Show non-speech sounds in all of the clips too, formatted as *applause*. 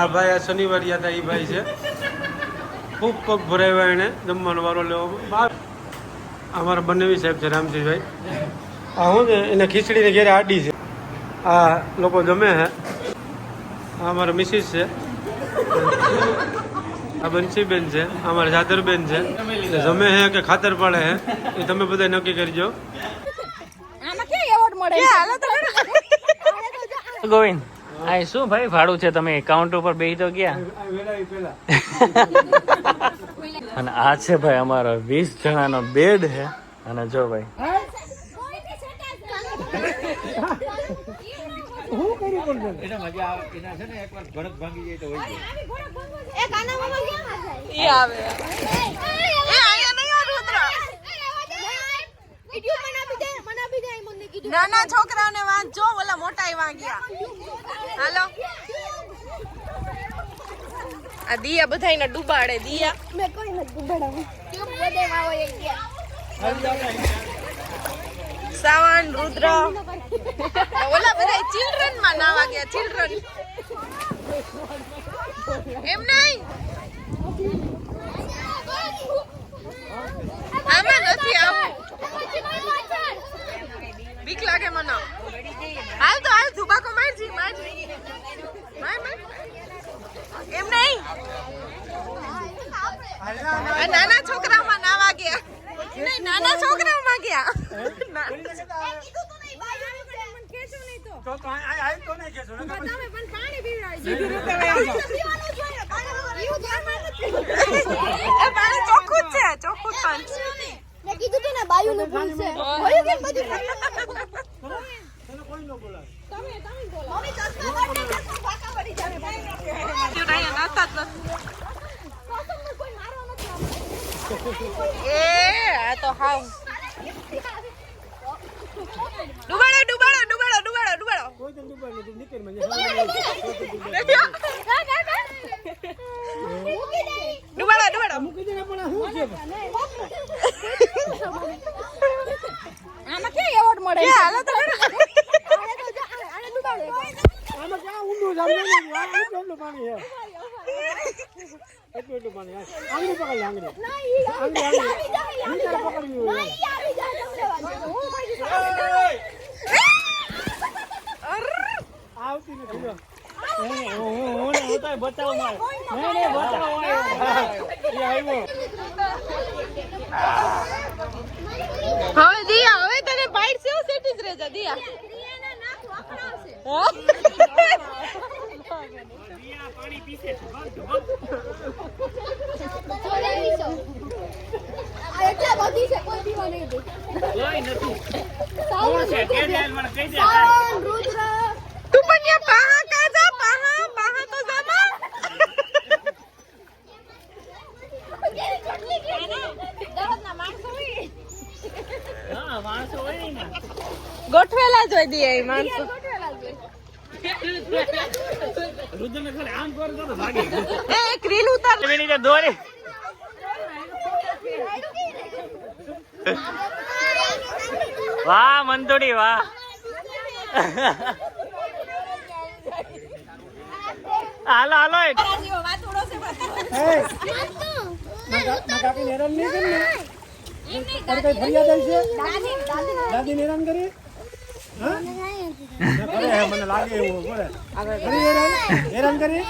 આ ભાઈ આ શનિવાર હતા એ ભાઈ છે. ખૂબ પગ ભરાવ્યા એને જમવાનો વારો લેવો બાર અમારા બંનેવી સાહેબ છે રામજીભાઈ. આ હું છે એને ખીચડીને ઘેરે આડી છે. આ લોકો જમે હે. આ અમારા મિસિસ છે. આ બંસીબેન છે અમારા જાદરબેન છે. જમે હે કે ખાતર પાડે હે એ તમે બધા નક્કી કરજો. આમાં ક્યાં એવોર્ડ મળે? હાલો તો ગોવિંદ. આ શું ભાઈ ભાડું છે તમે એકાઉન્ટ ઉપર બેહી તો ગયા અને આ છે ભાઈ અમારો વીસ જણાનો બેડ છે અને જો ભાઈ એ આવે એ આયા નહીં આ રુદ્ર નાના છોકરાઓને વાંચજો ઓલા મોટા વાગ્યા. હાલો. આ દિયા બધાયને ડૂબાડે દિયા. કોઈ સાવન રુદ્ર. ઓલા બધા ચિલ્ડ્રનમાં નાવા ગયા ચિલ્ડ્રન એમ નહીં આમાં નથી આવું બીક લાગે મને હાલ તો હાલ ધુબાકો મારજી મારજી માર માર એમ નહીં આ નાના છોકરામાં નાવા ગયા નહીં નાના છોકરામાં ગયા એ પાણી ચોખ્ખું જ છે ચોખ્ખું પાણી મેં કીધું તું ને બાયુ નું ફૂલ છે. હોયું કેમ બધું? મમ્મી ચશ્મા કાઢ ચશ્મા પાકા પડી જાવે અહીંયા નાતા જ નથી કોસમને કોઈ મારવા નથી. એ આ તો હાવ ડુબાડો ડુબાડો ડુબાડો ડુબાડો ડુબાડો ડુબાડો ડુબાડો આમાં ક્યાં એવોર્ડ મળે એ હાલો તો ખરા. આને તો જો, આને- આને ડૂબાડો. ના, ઈ આવી જાય, ઈ આવી જાય, ઈ આવી જાય. ના, ઈ આવી જાય, હું મારી હવે દિયા હવે સેટી જ રહેજા દિયા. ચોરાવીસો. આ એટલા બધી છે, કોઈ પીવા નહીં દે. સાવન, સાવન, રુદ્ર. તું પણ યા પાહા કા જા પાહા પાહા તો જામા કેવી ચોટલી કરી? માણસો રુદ્ર ગોઠવેલા ખાલી આમ કર ગોઠવેલા જ હોય. એ ક્રીલ ઉતાર દોરી *laughs* વાહ મંતુડી વાહ *laughs* હાલો હાલો દાદી, હેરાન કરી કરે હે, મને લાગે એવું હેરાન કરી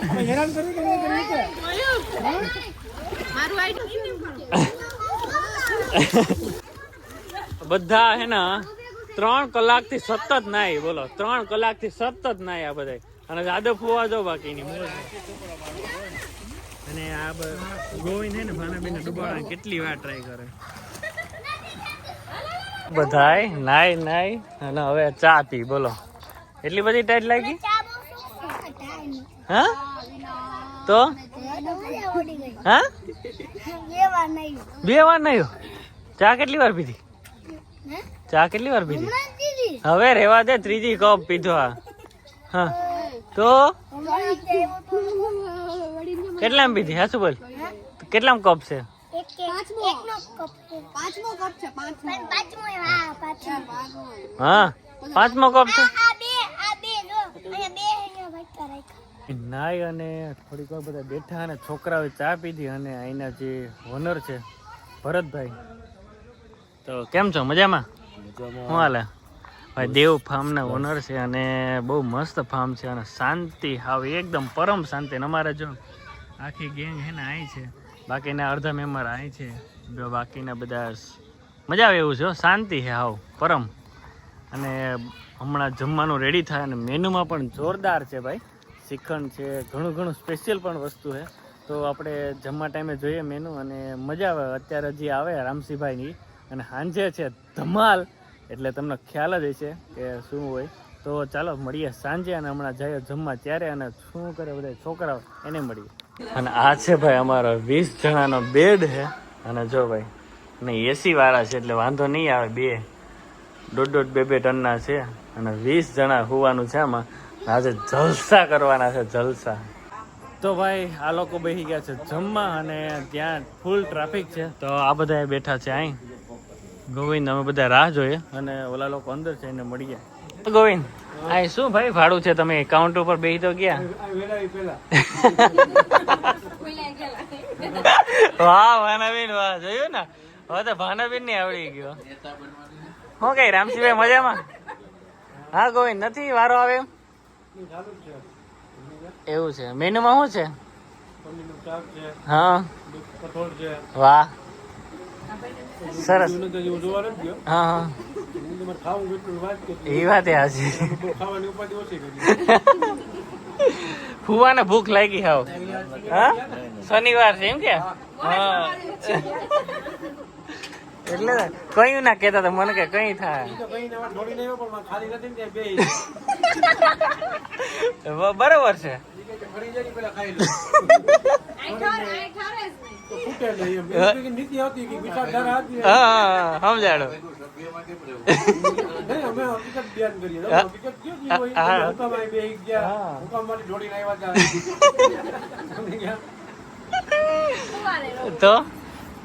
તમે હેરાન કરી? મારું આઈડી *laughs* બધા હે ને ત્રણ કલાકથી સતત નાય બોલો. ત્રણ કલાકથી સતત નાય આ બધા અને જાદવ ફુવા જો બાકીની. અને આ ગોવિંદ હે ને ભાનાબેન ડુબાડા કેટલી વાર ટ્રાય કરે. બધાય નાય નાય અને હવે ચા પી બોલો. એટલી બધી ટાઈટ લાગી? હા? તો? હા? બે વાર નહીં? ચા કેટલી વાર પીધી? ચા કેટલી વાર પીધી? હવે રેવા દે ત્રીજી કપ પીધો આ. હા. તો? કેટલામ પીધી? હા શું બોલ કેટલામ કપ છે? પાંચમો. કપ છે. પાંચમો પાંચમો. હા પાંચમો. કપ છે? આ બે આ બે જો. અહીંયા બે અહીંયા નાઈ અને થોડીક વાર બધા બેઠા અને છોકરાઓએ ચા પીધી અને અહીંના જે ઓનર છે ભરતભાઈ. તો કેમ છો? મજામાં? શું હાલે? ભાઈ દેવ ફાર્મના ઓનર છે અને બહુ મસ્ત ફાર્મ છે અને શાંતિ હાવ એકદમ પરમ શાંતિ. અમારે જો આખી ગેંગ હે ને અહીં છે. બાકીના અડધા મેમ્બર અહીં છે. બાકીના બધા મજા આવે એવું છે શાંતિ છે હાવ પરમ. અને હમણાં જમવાનું રેડી થાય અને મેનુમાં પણ જોરદાર છે ભાઈ. શ્રીખંડ છે ઘણું ઘણું સ્પેશિયલ પણ વસ્તુ છે તો આપણે જમવા ટાઈમે જોઈએ મેનુ અને મજા આવે. અત્યારે જે આવે રામસિંહભાઈની. અને સાંજે છે ધમાલ, એટલે તમને ખ્યાલ જ હશે કે શું હોય. તો ચાલો મળીએ સાંજે અને હમણાં જઈએ જમવા ત્યારે અને શું કરે બધા છોકરાઓ એને મળીએ. અને આ છે ભાઈ અમારો વીસ જણાનો બેડ છે. અને જો ભાઈ, અને એસી વાળા છે, એટલે વાંધો નહીં આવે બે. દોઢ દોઢ બે બે ટનના છે. અને વીસ જણા હોવાનું છે આમાં. આજે જલસા કરવાના છે, જલસા. તો ભાઈ, આ લોકો બેસી ગયા છે જમવા અને ત્યાં ફૂલ ટ્રાફિક છે. તો આ બધા બેઠા છે અહીં. ગોવિંદ અમે બધા રાહ જોઈએ અને ઓલા લોકો અંદર છે એને મળીએ ગોવિંદ આ શું ભાઈ ભાડું છે તમે? એકાઉન્ટ ઉપર બેસી તો ગયા? વાહ ભાનાબેન વાહ જોયું ને? હવે તો ભાનાબેનની આવડી ગયો. શું કઈ રામસિંહભાઈ મજામાં? હા ગોવિંદ નથી વારો આવે એવું છે. મેનુમાં શું છે? હા. વાહ. સરસ. હા હા. એ વાત હાજી ફુવાને ભૂખ લાગી હાવ. હા? શનિવાર છે એમ કે? હા. એટલે કયું ના કેતા તો મને કે કઈ થાય. બરોબર છે. સમજાડો તો?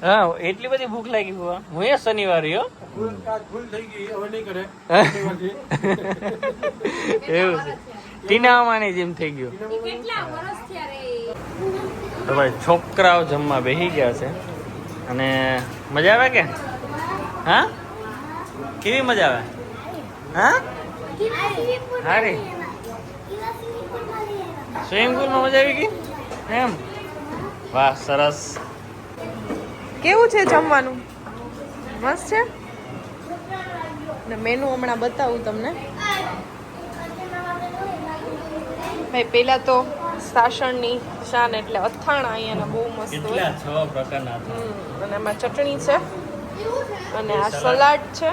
હા એટલી બધી ભૂખ લાગી ફુવા હું એ શનિવાર રહ્યો ભૂલ ભૂલ થઈ ગઈ હવે નહીં કરે. *laughs* એવું છે. ટીનામાની જેમ થઈ ગયું. તો ભાઈ છોકરાઓ જમવા બેસી ગયા છે. અને મજા આવે કે? હા? કેવી મજા આવે? હા? હારી. સ્વિમિંગ પુલમાં મજા આવી ગઈ? એમ? વાહ સરસ. કેવું છે જમવાનું? મસ્ત છે? ને મેનુ હમણાં બતાવું તમને. ભાઈ પેલા તો સાસણની શાન એટલે અથાણા અહીંયાના બહુ મસ્ત હોય. અને એમાં ચટણી છે અને આ સલાડ છે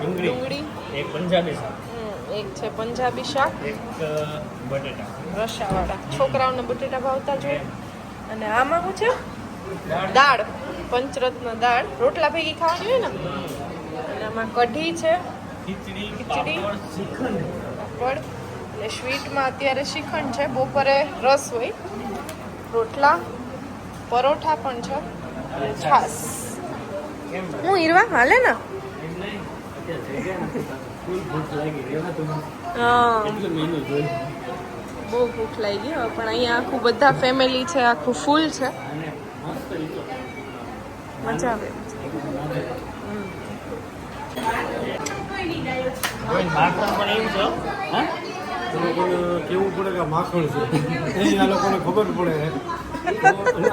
ડુંગળી. એક પંજાબી શાક. એક છે પંજાબી શાક. એક બટેટા. રસાવાળા. છોકરાઓને બટેટા ભાવતા જોઈએ અને આમાં શું છે? દાળ. પંચરત્ન દાળ રોટલા ભેગી ખાવાની હોય ને અને આમાં કઢી છે ખીચડી. પાપડ અને સ્વીટમાં અત્યારે શ્રીખંડ છે બપોરે રસ હોય. રોટલા પરોઠા પણ છે અને છાસ હું હીરવા હાલે ને? બહુ ભૂખ લાગી પણ અહીંયા આખું બધા ફેમિલી છે આખું ફૂલ છે. મજા આવે. માખણ પણ એવું છે? હા? લોકોને કેવું પડે કે માખણ છે? એની આ લોકોને ખબર પડે.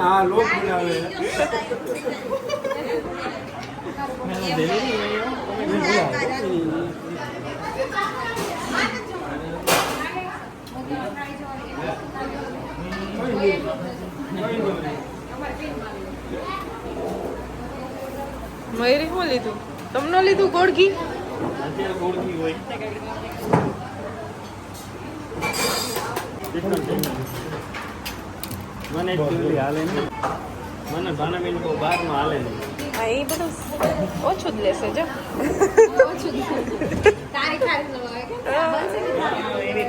આ લોક બનાવે મયુરી શું લીધું? તમને લીધું ગોળ ઘી મને હાલે મને ભાનાબેન બહુ બહારનું હાલે નહીં હા એ બધું ઓછું જ લેશે જો. એની જ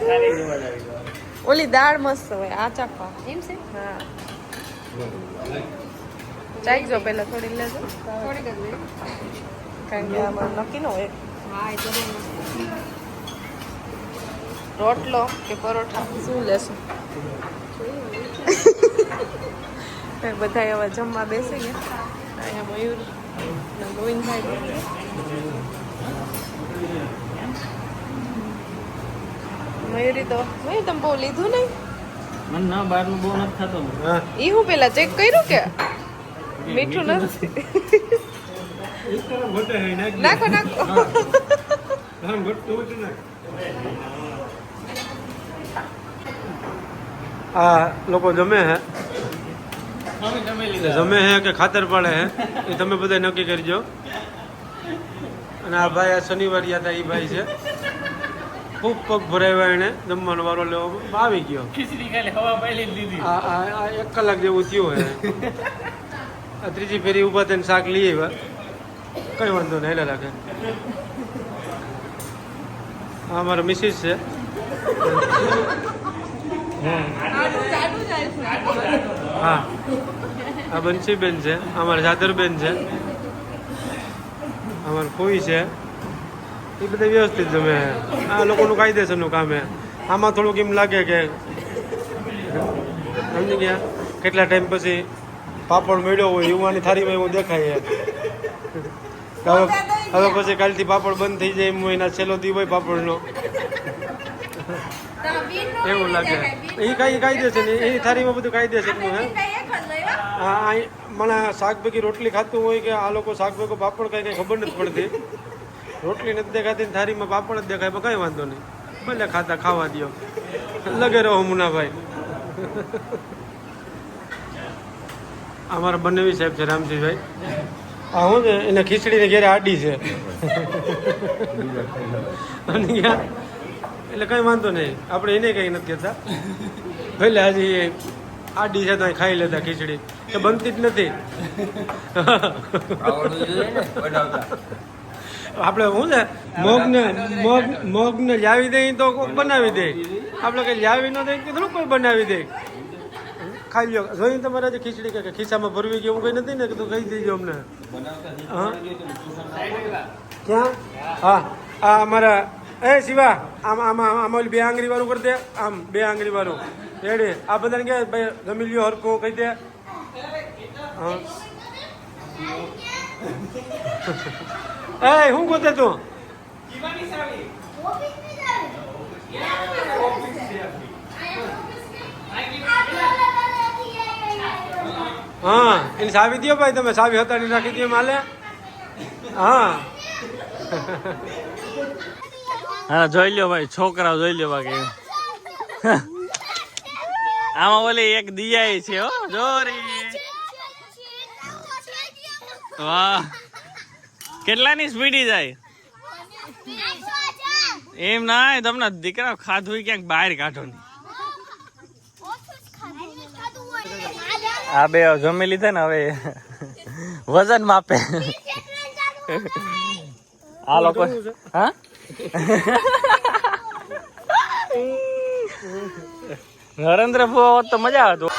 આવી ગયો ઓલી દાળ મસ્ત હોય આ ચાખવા એમ છે? હા. ચાખજો પહેલા થોડી લેજો. કારણ કે આમાં નક્કી ન હોય. રોટલો કે પરોઠા? શું લેશું? એ બધા હવે જમવા બેસી ગયા અહીંયા મયુર ને ગોવિંદભાઈ મયુરી તો મયુર તમે બહુ લીધું નહીં? મને ના બહારનું બહુ નથી થતું. એ હું પેલા ચેક કર્યું કે? મીઠું નથી? નાખ. નાખો. આ લોકો જમે હે? જમે હે કે ખાતર પાડે હે? એ તમે બધા નક્કી કરજો. અને આ ભાઈ આ શનિવાર યાદ એ ભાઈ છે. ખૂબ પગ ભરાવ્યા એને જમવાનો વારો લેવો આવી ગયો. એક કલાક જેવું થયું હે. ત્રીજી ફેરી ઊભા થઈને શાક લઈ આવ્યા. કઈ વાંધો નહીં એટલે રાખે. આ મારો મિસિસ છે. હા. આ બંસીબેન છે, અમારા જાદરબેન છે. અમારા ફોઈ છે. એ બધા વ્યવસ્થિત જમે. આ લોકોનું કાયદેસરનું કામ છે. આમાં થોડુંક એમ લાગે કે, સમજી ગયા? કેટલા ટાઈમ પછી પાપડ મળ્યો હોય યુવાની થાળીમાં એવું દેખાય હવે હવે પછી કાલથી પાપડ બંધ થઈ જાય એમ એના છેલ્લો દી હોય પાપડનો. એવું લાગે. એ કાંઈ દેશે નહીં. એ થાળીમાં બધું કાયદેસરનું હે? આ આ મને શાકભેગી રોટલી ખાતું હોય કે આ લોકો શાક પાપડ કાંઈ કાંઈ ખબર નથી પડતી. રોટલી નથી દેખાતી ને થાળીમાં પાપડ જ દેખાય પણ કાંઈ વાંધો નહીં. ભલે ખાતા ખાવા દ્યો. લગે રહો મુનાભાઈ. અમારા બંને સાહેબ છે રામજીભાઈ. આ હું છે? એને ખીચડીને ઘેરે આડી છે. એટલે કઈ વાંધો નહીં. આપણે એને કઈ નથી કહેતા. ભલે હજી આડી છે ત્યાં ખાઈ લેતા ખીચડી. કે બનતી જ નથી. આપણે શું છે? મોગને મોગ મોગને લાવી દઈએ તો બનાવી દે. આપણે કઈ લાવી ન દઈએ તો થોડું કોઈ બનાવી દે. ખાઈ લ્યો. જોઈ તમારે આજે ખીચડી કે ખિસ્સામાં ભરવી ગયું એવું કઈ નથી ને કે તું કહી દેજો અમને? હા? ક્યાં? હા. આ અમારા એ શિવા આમ આમાં આમ બે આંગળી વાળું કરી દે. આમ બે આંગળી વાળું રેડી. આ બધાને કે ભાઈ જમી લ્યો હરકો કહી દે. હા. એ શું ગોતે તું? હા એને સાવી દો ભાઈ તમે સાવી હતા રાખી દો માલે. હા. હા જોઈ લ્યો ભાઈ છોકરાઓ જોઈ લ્યો બાકી. આમાં ઓલી એક દિયા છે હો જોરી. વાહ. કેટલાની સ્પીડી જાય? એમ ના તમને દીકરા ખાધું ક્યાંક બહાર કાઢો નહીં. આ બે જમી લીધા ને હવે વજન માપે. આ લોકો હા? નરેન્દ્ર ભુવા તો મજા આવતું